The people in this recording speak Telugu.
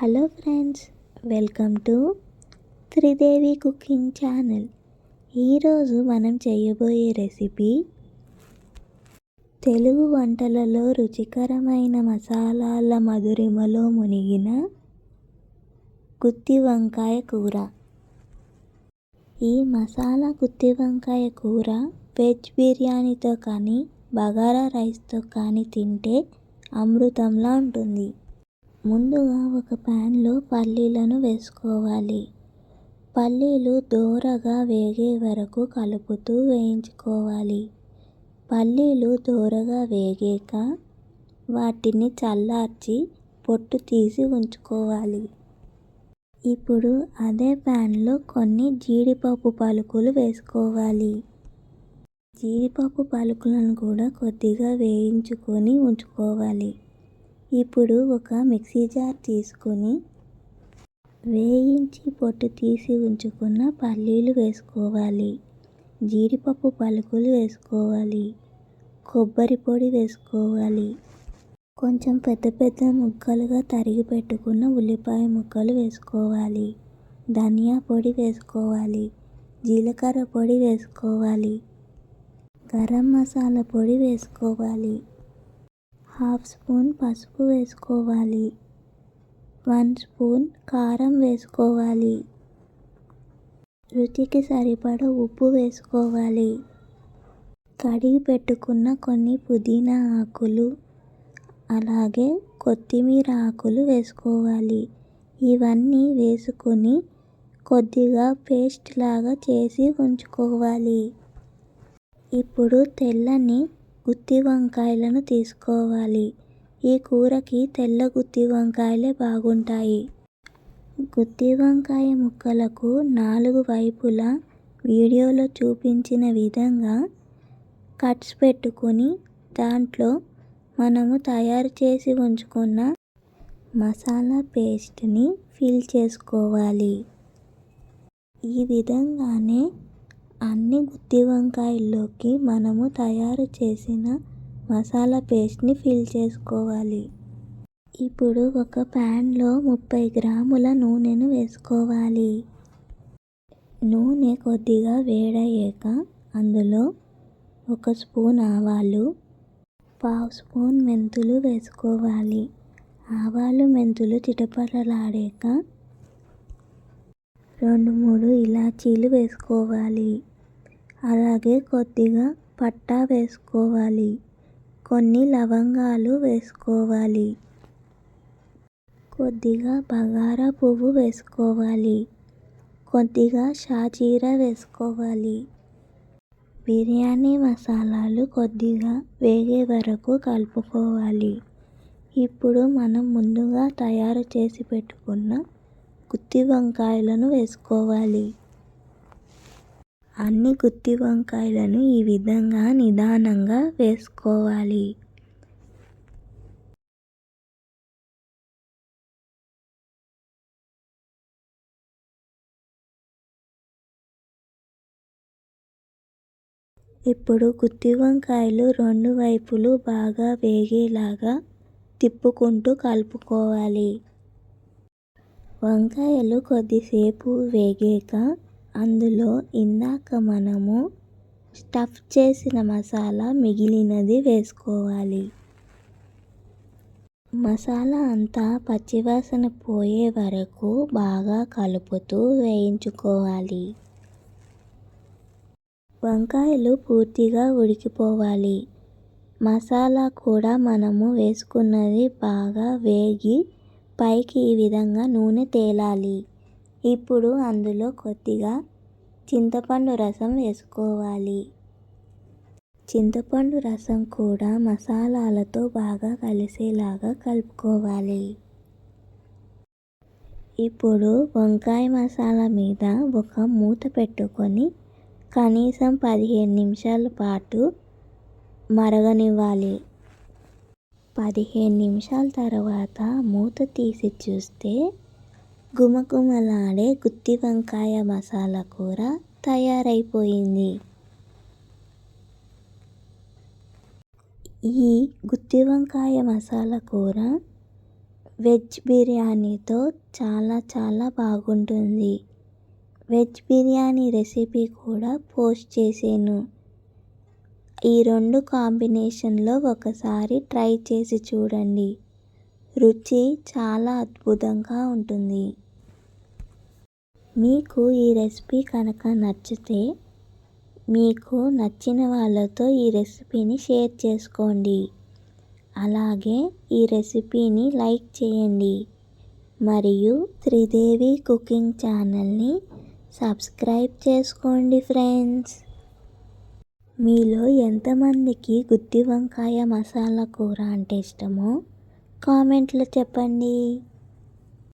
Hello friends welcome to Tridevi cooking channel. ఈరోజు మనం చేయబోయే రెసిపీ తెలుగు వంటలలో రుచికరమైన మసాలాల మధురిమలో మునిగిన గుత్తి వంకాయ కూర. ఈ మసాలా గుత్తి వంకాయ కూర వెజ్ బిర్యానీతో కానీ బగారా రైస్తో కానీ తింటే అమృతంలా ఉంటుంది. ముందుగా ఒక ప్యాన్లో పల్లీలను వేసుకోవాలి. పల్లీలు దోరగా వేగే వరకు కలుపుతూ వేయించుకోవాలి. పల్లీలు దోరగా వేగాక వాటిని చల్లార్చి పొట్టు తీసి ఉంచుకోవాలి. ఇప్పుడు అదే ప్యాన్లో కొన్ని జీడిపప్పు పలుకులు వేసుకోవాలి. జీడిపప్పు పలుకులను కూడా కొద్దిగా వేయించుకొని ఉంచుకోవాలి. ఇప్పుడు ఒక మిక్సీ జార్ తీసుకొని వేయించి పొట్టు తీసి ఉంచుకున్న పల్లీలు వేసుకోవాలి. జీడిపప్పు పలుకులు వేసుకోవాలి. కొబ్బరి పొడి వేసుకోవాలి. కొంచెం పెద్ద పెద్ద ముక్కలుగా తరిగి పెట్టుకున్న ఉల్లిపాయ ముక్కలు వేసుకోవాలి. ధనియా పొడి వేసుకోవాలి. జీలకర్ర పొడి వేసుకోవాలి. గరం మసాలా పొడి వేసుకోవాలి. హాఫ్ స్పూన్ పసుపు వేసుకోవాలి. వన్ స్పూన్ కారం వేసుకోవాలి. రుచికి సరిపడ ఉప్పు వేసుకోవాలి. కడిగి పెట్టుకున్న కొన్ని పుదీనా ఆకులు అలాగే కొత్తిమీర ఆకులు వేసుకోవాలి. ఇవన్నీ వేసుకొని కొద్దిగా పేస్ట్ లాగా చేసి ఉంచుకోవాలి. ఇప్పుడు తెల్లని గుత్తి వంకాయలను తీసుకోవాలి. ఈ కూరకి తెల్ల గుత్తి వంకాయలే బాగుంటాయి. గుత్తి వంకాయ ముక్కలకు నాలుగు వైపులా వీడియోలో చూపించిన విధంగా కట్స్ పెట్టుకొని దాంట్లో మనము తయారు చేసి ఉంచుకున్న మసాలా పేస్ట్ని ఫిల్ చేసుకోవాలి. ఈ విధంగానే గుత్తి వంకాయల్లోకి మనము తయారు చేసిన మసాలా పేస్ట్ని ఫిల్ చేసుకోవాలి. ఇప్పుడు ఒక ప్యాన్లో ముప్పై గ్రాముల నూనెను వేసుకోవాలి. నూనె కొద్దిగా వేడయ్యాక అందులో ఒక స్పూన్ ఆవాలు పావు స్పూన్ మెంతులు వేసుకోవాలి. ఆవాలు మెంతులు చిటపటలాడాక రెండు మూడు ఇలాచీలు వేసుకోవాలి. అలాగే కొద్దిగా పట్టా వేసుకోవాలి. కొన్ని లవంగాలు వేసుకోవాలి. కొద్దిగా బగారా పువ్వు వేసుకోవాలి. కొద్దిగా షాజీరా వేసుకోవాలి. బిర్యానీ మసాలాలు కొద్దిగా వేగే వరకు కలుపుకోవాలి. ఇప్పుడు మనం ముందుగా తయారు చేసి పెట్టుకున్న గుత్తి వంకాయలను వేసుకోవాలి. అన్ని గుత్తి వంకాయలను ఈ విధంగా నిదానంగా వేసుకోవాలి. ఇప్పుడు గుత్తి వంకాయలు రెండు వైపులు బాగా వేగేలాగా తిప్పుకుంటూ కలుపుకోవాలి. వంకాయలు కొద్దిసేపు వేగాక అందులో ఇందాక మనము స్టఫ్ చేసిన మసాలా మిగిలినది వేసుకోవాలి. మసాలా అంతా పచ్చివాసన పోయే వరకు బాగా కలుపుతూ వేయించుకోవాలి. వంకాయలు పూర్తిగా ఉడికిపోవాలి. మసాలా కూడా మనము వేసుకున్నది బాగా వేగి పైకి ఈ విధంగా నూనె తేలాలి. ఇప్పుడు అందులో కొద్దిగా చింతపండు రసం వేసుకోవాలి. చింతపండు రసం కూడా మసాలాలతో బాగా కలిసేలాగా కలుపుకోవాలి. ఇప్పుడు వంకాయ మసాలా మీద ఒక మూత పెట్టుకొని కనీసం పదిహేను నిమిషాల పాటు మరగనివ్వాలి. పదిహేను నిమిషాల తర్వాత మూత తీసి చూస్తే గుమగుమలాడే గుత్తి వంకాయ మసాలా కూర తయారైపోయింది. ఈ గుత్తి వంకాయ మసాలా కూర వెజ్ బిర్యానీతో చాలా చాలా బాగుంటుంది. వెజ్ బిర్యానీ రెసిపీ కూడా పోస్ట్ చేసాను. ఈ రెండు కాంబినేషన్లో ఒకసారి ట్రై చేసి చూడండి. రుచి చాలా అద్భుతంగా ఉంటుంది. మీకు ఈ రెసిపీ కనుక నచ్చితే మీకు నచ్చిన వాళ్ళతో ఈ రెసిపీని షేర్ చేసుకోండి. అలాగే ఈ రెసిపీని లైక్ చేయండి. మరియు త్రిదేవి కుకింగ్ ఛానల్ని సబ్స్క్రైబ్ చేసుకోండి ఫ్రెండ్స్. మీలో ఎంతమందికి గుత్తి వంకాయ మసాలా కూర అంటే ఇష్టమో కామెంట్లో చెప్పండి.